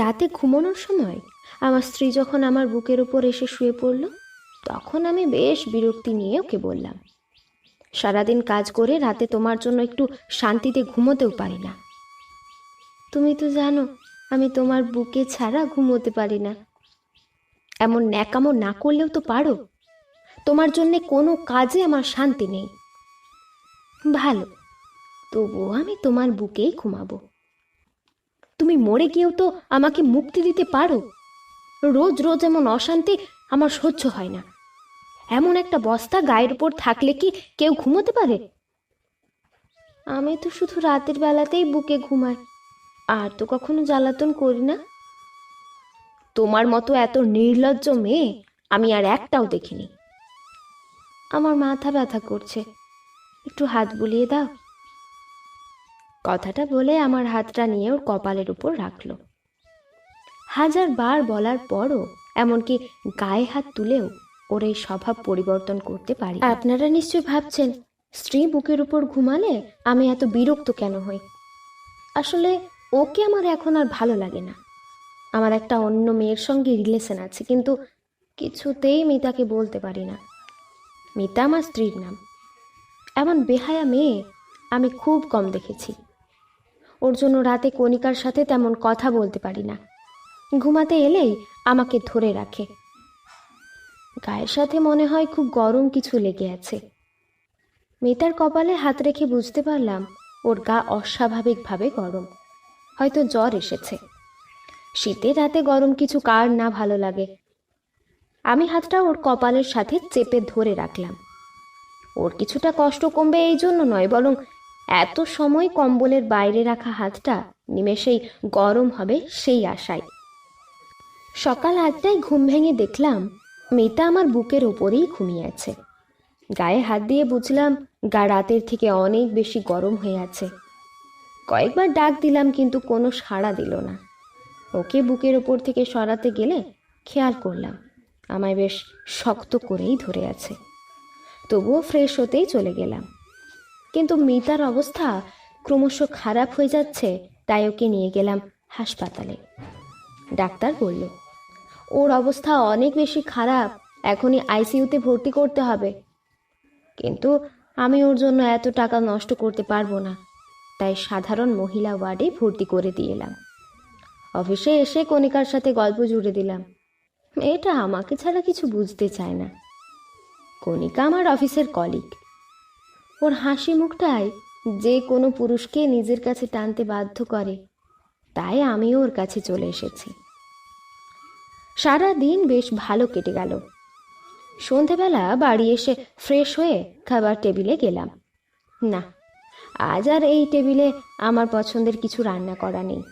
রাতে ঘুমানোর সময় আমার স্ত্রী যখন আমার বুকের উপর এসে শুয়ে পড়ল, তখন আমি বেশ বিরক্তি নিয়ে ওকে বললাম, সারাদিন কাজ করে রাতে তোমার জন্য একটু শান্তিতে ঘুমোতেও পারি না। তুমি তো জানো, আমি তোমার বুকে ছাড়া ঘুমোতে পারি না। এমন ন্যাকামো না করলেও তো পারো। তোমার জন্যে কোনো কাজে আমার শান্তি নেই। ভালো, তবুও আমি তোমার বুকেই ঘুমাবো। তুমি মরে গিয়েও তো আমাকে মুক্তি দিতে পারো। রোজ রোজ এমন অশান্তি আমার সহ্য হয় না। এমন একটা বস্তা গায়ের উপর থাকলে কি কেউ ঘুমোতে পারে? আমি তো শুধু রাতের বেলাতেই বুকে ঘুমাই। আর তো কখনো জ্বালাতন করি না। তোমার মতো এত নির্লজ্জ মেয়ে আমি আর একটাও দেখিনি। আমার মাথা ব্যথা করছে। একটু হাত বুলিয়ে দাও। কথাটা বলে আমার হাতটা নিয়ে ওর কপালের উপর রাখল। হাজার বার বলার পরও এমনকি গায়ে হাত তুলেও ওর এই স্বভাব পরিবর্তন করতে পারি। আপনারা নিশ্চয়ই ভাবছেন, স্ত্রী বুকের উপর ঘুমালে আমি এত বিরক্ত কেন হই? আসলে ওকে আমার এখন আর ভালো লাগে না। আমার একটা অন্য মেয়ের সঙ্গে রিলেশন আছে, কিন্তু কিছুতেই মিতাকে বলতে পারি না। মিতা আমার স্ত্রীর নাম। এমন বেহায়া মেয়ে আমি খুব কম দেখেছি। ওর জন্য রাতে কণিকার সাথে তেমন কথা বলতে পারি না। ঘুমাতে এলেই আমাকে ধরে রাখে। গায়ের সাথে মনে হয় খুব গরম কিছু লেগে আছে। মেয়েটার কপালে হাত রেখে বুঝতে পারলাম ওর গা অস্বাভাবিকভাবে গরম। হয়তো জ্বর এসেছে। শীতে রাতে গরম কিছু কার না ভালো লাগে। আমি হাতটা ওর কপালের সাথে চেপে ধরে রাখলাম। ওর কিছুটা কষ্ট কমবে এই জন্য নয়, বরং এত সময় কম্বলের বাইরে রাখা হাতটা নিমেষেই গরম হবে সেই আশায়। সকাল আটটায় ঘুম ভেঙে দেখলাম মেয়েটা আমার বুকের ওপরেই ঘুমিয়ে আছে। গায়ে হাত দিয়ে বুঝলাম গা রাতের থেকে অনেক বেশি গরম হয়ে আছে। কয়েকবার ডাক দিলাম কিন্তু কোনো সাড়া দিল না। ওকে বুকের ওপর থেকে সরাতে গেলে খেয়াল করলাম, আমায় বেশ শক্ত করেই ধরে আছে। তবুও ফ্রেশ হতেই চলে গেলাম। কিন্তু মিতার অবস্থা ক্রমশ খারাপ হয়ে যাচ্ছে, তাই ওকে নিয়ে গেলাম হাসপাতালে। ডাক্তার বলল, ওর অবস্থা অনেক বেশি খারাপ, এখনই আইসিইউতে ভর্তি করতে হবে। কিন্তু আমি ওর জন্য এত টাকা নষ্ট করতে পারব না। তাই সাধারণ মহিলা ওয়ার্ডে ভর্তি করে দিয়ে এলাম। অফিসে এসে কণিকার সাথে গল্প জুড়ে দিলাম। এটা আমাকে ছাড়া কিছু বুঝতে চায় না। কণিকা আমার অফিসের কলিগ। ওর হাসি মুখটাই যে কোনো পুরুষকে নিজের কাছে টানতে বাধ্য করে, তাই আমিও ওর কাছে চলে এসেছি। সারা দিন বেশ ভালো কেটে গেল। সন্ধেবেলা বাড়ি এসে ফ্রেশ হয়ে খাবার টেবিলে গেলাম। না, আজ আর এই টেবিলে আমার পছন্দের কিছু রান্না করা নেই।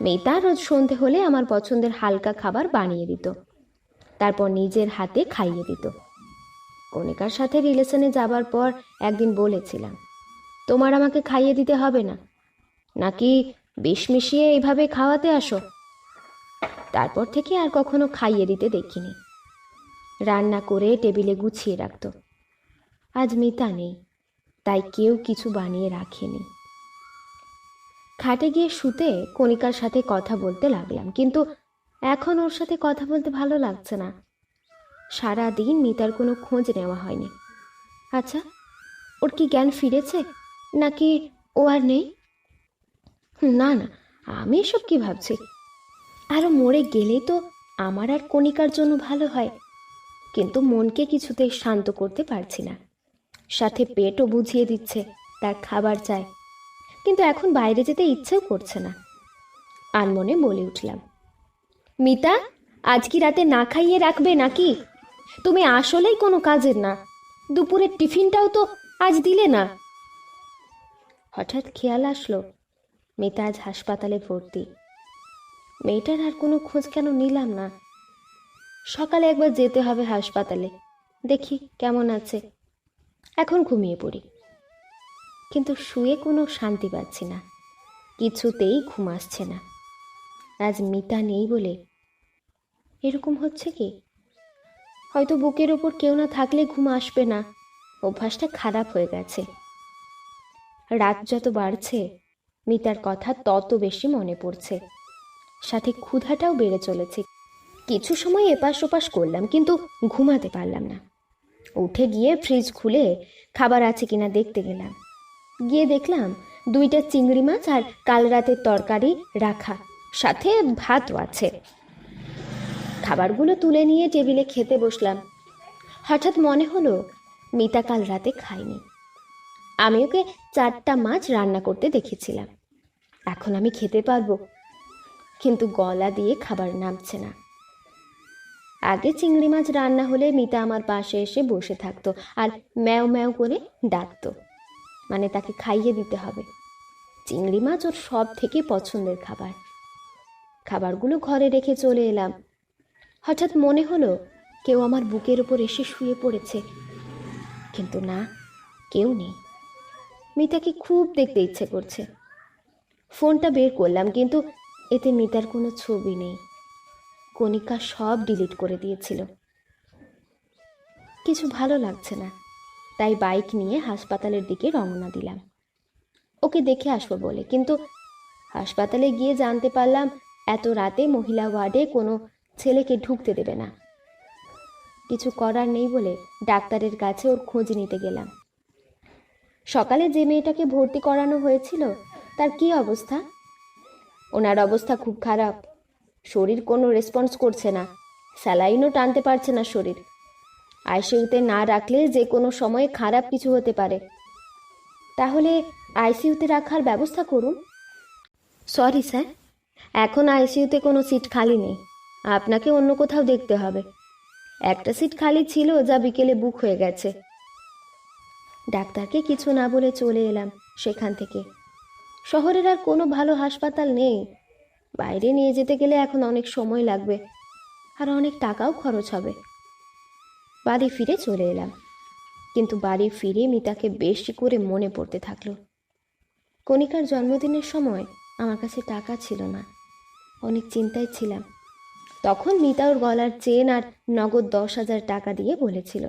মেয়েটা রোজ সন্ধে হলে আমার পছন্দের হালকা খাবার বানিয়ে দিত। তারপর নিজের হাতে খাইয়ে দিত। কণিকার সাথে রিলেশনে যাবার পর একদিন বলেছিলাম, তোমার আমাকে খাইয়ে দিতে হবে না। নাকি বিষ মিশিয়ে এইভাবে খাওয়াতে আসো? তারপর থেকে আর কখনো খাইয়ে দিতে দেখিনি। রান্না করে টেবিলে গুছিয়ে রাখত। আজ মিতা নেই, তাই কেউ কিছু বানিয়ে রাখেনি। খাটে গিয়ে শুতে কণিকার সাথে কথা বলতে লাগলাম, কিন্তু এখন ওর সাথে কথা বলতে ভালো লাগছে না। সারা দিন মিতার কোনো খোঁজ নেওয়া হয়নি। আচ্ছা ওর কি জ্ঞান ফিরেছে? নাকি ও আর নেই? না না, আমি এসব কি ভাবছি? আরও মরে গেলেই তো আমার আর কণিকার জন্য ভালো হয়। কিন্তু মনকে কিছুতে শান্ত করতে পারছি না। সাথে পেটও বুঝিয়ে দিচ্ছে, তার খাবার চায়। কিন্তু এখন বাইরে যেতে ইচ্ছেও করছে না। আনমনে বলে উঠলাম, মিতা, আজ কি রাতে না খাইয়ে রাখবে নাকি? তুমি আসলেই কোনো কাজের না। দুপুরের টিফিনটাও তো আজ দিলে না। হঠাৎ খেয়াল আসলো মিতা আজ হাসপাতালে ভর্তি। মেয়েটার আর কোনো খোঁজ কেন নিলাম না। সকালে একবার যেতে হবে হাসপাতালে, দেখি কেমন আছে। এখন ঘুমিয়ে পড়ি। কিন্তু শুয়ে কোনো শান্তি পাচ্ছি না, কিছুতেই ঘুম আসছে না। আজ মিতা নেই বলে এরকম হচ্ছে কি? হয়তো বুকের ওপর কেউ না থাকলে ঘুম আসবে না। অভ্যাসটা খারাপ হয়ে গেছে। রাত যত বাড়ছে, মিতার কথা তত বেশি মনে পড়ছে। সাথে ক্ষুধাটাও বেড়ে চলেছে। কিছু সময় এপাশ ওপাশ করলাম, কিন্তু ঘুমাতে পারলাম না। উঠে গিয়ে ফ্রিজ খুলে খাবার আছে কিনা দেখতে গেলাম। গিয়ে দেখলাম দুইটা চিংড়ি মাছ আর কাল রাতের তরকারি রাখা, সাথে ভাতও আছে। খাবারগুলো তুলে নিয়ে টেবিলে খেতে বসলাম। হঠাৎ মনে হলো, মিতা কাল রাতে খায়নি। আমি ওকে চারটা মাছ রান্না করতে দেখেছিলাম। এখন আমি খেতে পারব। কিন্তু গলা দিয়ে খাবার নামছে না। আগে চিংড়ি মাছ রান্না হলে মিতা আমার পাশে এসে বসে থাকতো আর ম্যাও ম্যাও করে ডাকতো। মানে তাকে খাইয়ে দিতে হবে। চিংড়ি মাছ ওর সব থেকে পছন্দের খাবার। খাবারগুলো ঘরে রেখে চলে এলাম। হঠাৎ মনে হলো কেউ আমার বুকের উপর এসে শুয়ে পড়েছে। কিন্তু না, কেউ নেই। মিতাকে খুব দেখতে ইচ্ছে করছে। ফোনটা বের করলাম, কিন্তু এতে মিতার কোনো ছবি নেই। কণিকা সব ডিলিট করে দিয়েছিল। কিছু ভালো লাগছে না, তাই বাইক নিয়ে হাসপাতালের দিকে রওনা দিলাম। ওকে দেখে আসব বলে, কিন্তু হাসপাতালে গিয়ে জানতে পারলাম, এত রাতে মহিলা ওয়ার্ডে কোনো ছেলেকে ঢুকতে দেবে না। কিছু করার নেই বলে ডাক্তারের কাছে ওর খোঁজ নিতে গেলাম। সকালে যে মেয়েটাকে ভর্তি করানো হয়েছিল, তার কি অবস্থা? ওনার অবস্থা খুব খারাপ। শরীর কোনো রেসপন্স করছে না। স্যালাইনও টানতে পারছে না শরীর। আইসিইউতে না রাখলে যে কোনো সময়ে খারাপ কিছু হতে পারে। তাহলে আইসিইউতে রাখার ব্যবস্থা করুন। সরি স্যার এখন আইসিইউতে কোনো সিট খালি নেই। আপনাকে অন্য কোথাও দেখতে হবে। একটা সিট খালি ছিল যা বিকেলে বুক হয়ে গেছে। ডাক্তারকে কিছু না বলে চলে এলাম সেখান থেকে। শহরের আর কোনো ভালো হাসপাতাল নেই। বাইরে নিয়ে যেতে গেলে এখন অনেক সময় লাগবে আর অনেক টাকাও খরচ হবে। বাড়ি ফিরে চলে এলাম। কিন্তু বাড়ি ফিরে মিতাকে বেশি করে মনে পড়তে থাকল। কণিকার জন্মদিনের সময় আমার কাছে টাকা ছিল না। অনেক চিন্তায় ছিলাম। তখন মিতা ওর গলার চেন আর নগদ দশ হাজার টাকা দিয়ে বলেছিল,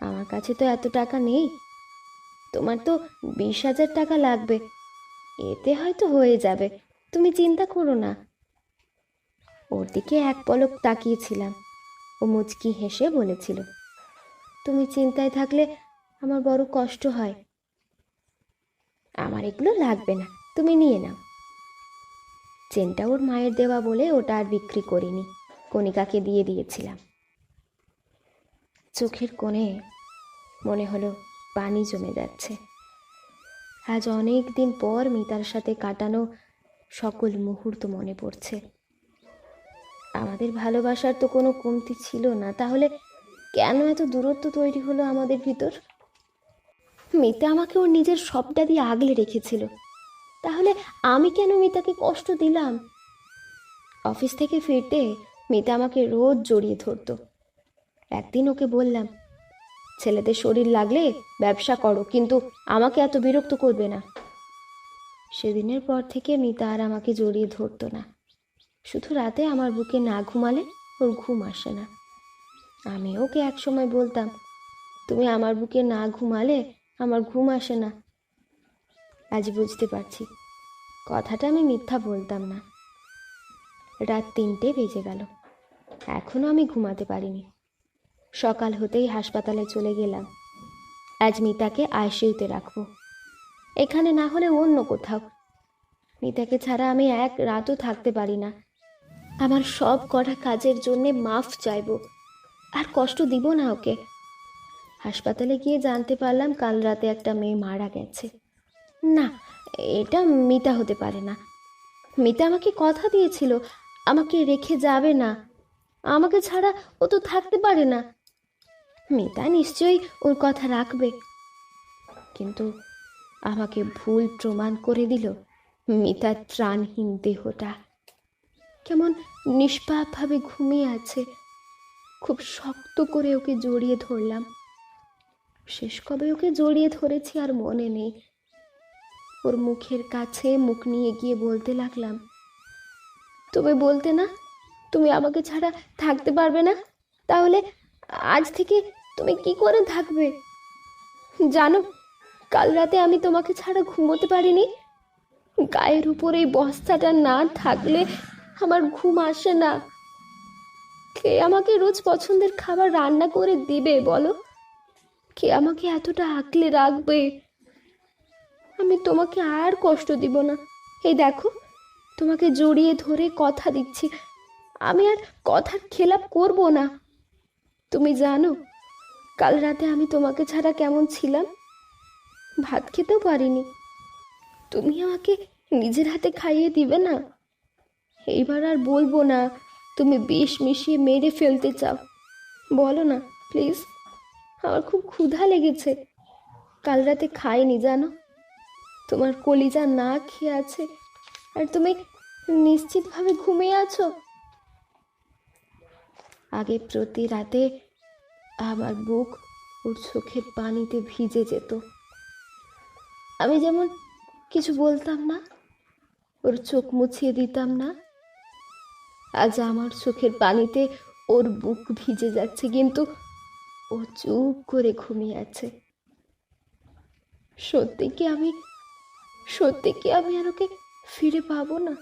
আমার কাছে তো এত টাকা নেই, তোমার তো বিশ হাজার টাকা লাগবে, এতে হয়তো হয়ে যাবে, তুমি চিন্তা করো না। ওর দিকে এক পলক তাকিয়েছিলাম। ও মুচকি হেসে বলেছিল, তুমি চিন্তায় থাকলে আমার বড় কষ্ট হয়, আমার এগুলো লাগবে না, তুমি নিয়ে নাও। চেনটা ওর মায়ের দেওয়া বলে ওটা আর বিক্রি করিনি। কণিকাকে দিয়ে দিয়েছিলাম। চোখের কোণে মনে হলো পানি জমে যাচ্ছে। আজ অনেক দিন পর মিতার সাথে কাটানো সকল মুহূর্ত মনে পড়ছে। আমাদের ভালোবাসার তো কোনো কমতি ছিল না, তাহলে কেন এত দূরত্ব তৈরি হলো আমাদের ভিতর? মিতা আমাকে ওর নিজের সবটা দিয়ে আগলে রেখেছিল। তাহলে আমি কেন মিতাকে কষ্ট দিলাম? অফিস থেকে ফিরতে মিতা আমাকে রোজ জড়িয়ে ধরতো। একদিন ওকে বললাম, ছেলেদের শরীর লাগলে ব্যবসা করো, কিন্তু আমাকে এত বিরক্ত করবে না। সেদিনের পর থেকে মিতা আর আমাকে জড়িয়ে ধরতো না। শুধু রাতে আমার বুকে না ঘুমালে ওর ঘুম আসে না। আমি ওকে এক সময় বলতাম, তুমি আমার বুকে না ঘুমালে আমার ঘুম আসে না। আজ বুঝতে পারছি। কথাটা আমি মিথ্যা বলতাম না। রাত তিনটে বেজে গেল। এখনও আমি ঘুমাতে পারিনি। সকাল হতেই হাসপাতালে চলে গেলাম। আজ মিতাকে আইসিইউতে রাখব। এখানে না হলে অন্য কোথাও। মিতাকে ছাড়া আমি এক রাতও থাকতে পারি না। আমার সব করা কাজের জন্যে মাফ চাইব। আর কষ্ট দিব না ওকে। হাসপাতালে গিয়ে জানতে পারলাম কাল রাতে একটা মেয়ে মারা গেছে। না, এটা মিতা হতে পারে না। মিতা আমাকে কথা দিয়েছিল, আমাকে রেখে যাবে না। আমাকে ছাড়া ও তো থাকতে পারে না। মিতা নিশ্চয়ই ওর কথা রাখবে। কিন্তু আমাকে ভুল প্রমাণ করে দিল মিতার ত্রাণহীন দেহটা। কেমন নিষ্পাপভাবে ঘুমিয়ে আছে। খুব শক্ত করে ওকে জড়িয়ে ধরলাম। শেষ কবে ওকে জড়িয়ে ধরেছি আর মনে নেই। ওর মুখের কাছে মুখ নিয়ে গিয়ে বলতে লাগলাম, তুমি বলতে না, তুমি আমাকে ছাড়া থাকতে পারবে না? তাহলে আজ থেকে তুমি কি করে থাকবে? জানো, কাল রাতে আমি তোমাকে ছাড়া ঘুমোতে পারিনি। গায়ের উপর এই বস্তাটা না থাকলে আমার ঘুম আসে না। কে আমাকে রোজ পছন্দের খাবার রান্না করে দিবে বলো? কে আমাকে এতটা আঁকলে রাখবে? আমি তোমাকে আর কষ্ট দিব না। এই দেখো, তোমাকে জড়িয়ে ধরে কথা দিচ্ছি। আমি আর কথার খেলাপ করব না। তুমি জানো, কাল রাতে আমি তোমাকে ছাড়া কেমন ছিলাম? ভাত খেতেও পারিনি। তুমি আমাকে নিজের হাতে খাইয়ে দিবে না? এইবার আর বলব না, তুমি বিষ মিশিয়ে মেরে ফেলতে চাও। বলো না, প্লিজ। আমার খুব ক্ষুধা লেগেছে। কাল রাতে খাইনি, জানো? তোমার কলিজা না খেয়ে আছে আর তুমি নিশ্চিতভাবে ঘুমিয়ে আছো? আগে প্রতি রাতে আমার বুক ওর চোখের পানিতে ভিজে যেত। আমি যেমন কিছু বলতাম না, ওর চোখ মুছিয়ে দিতাম না, আজ আমার চোখের পানিতে ওর বুক ভিজে যাচ্ছে, কিন্তু ও চুপ করে ঘুমিয়ে আছে। সত্যি কি আমি সত্যি কি আমি আর ওকে ফিরে পাবো না?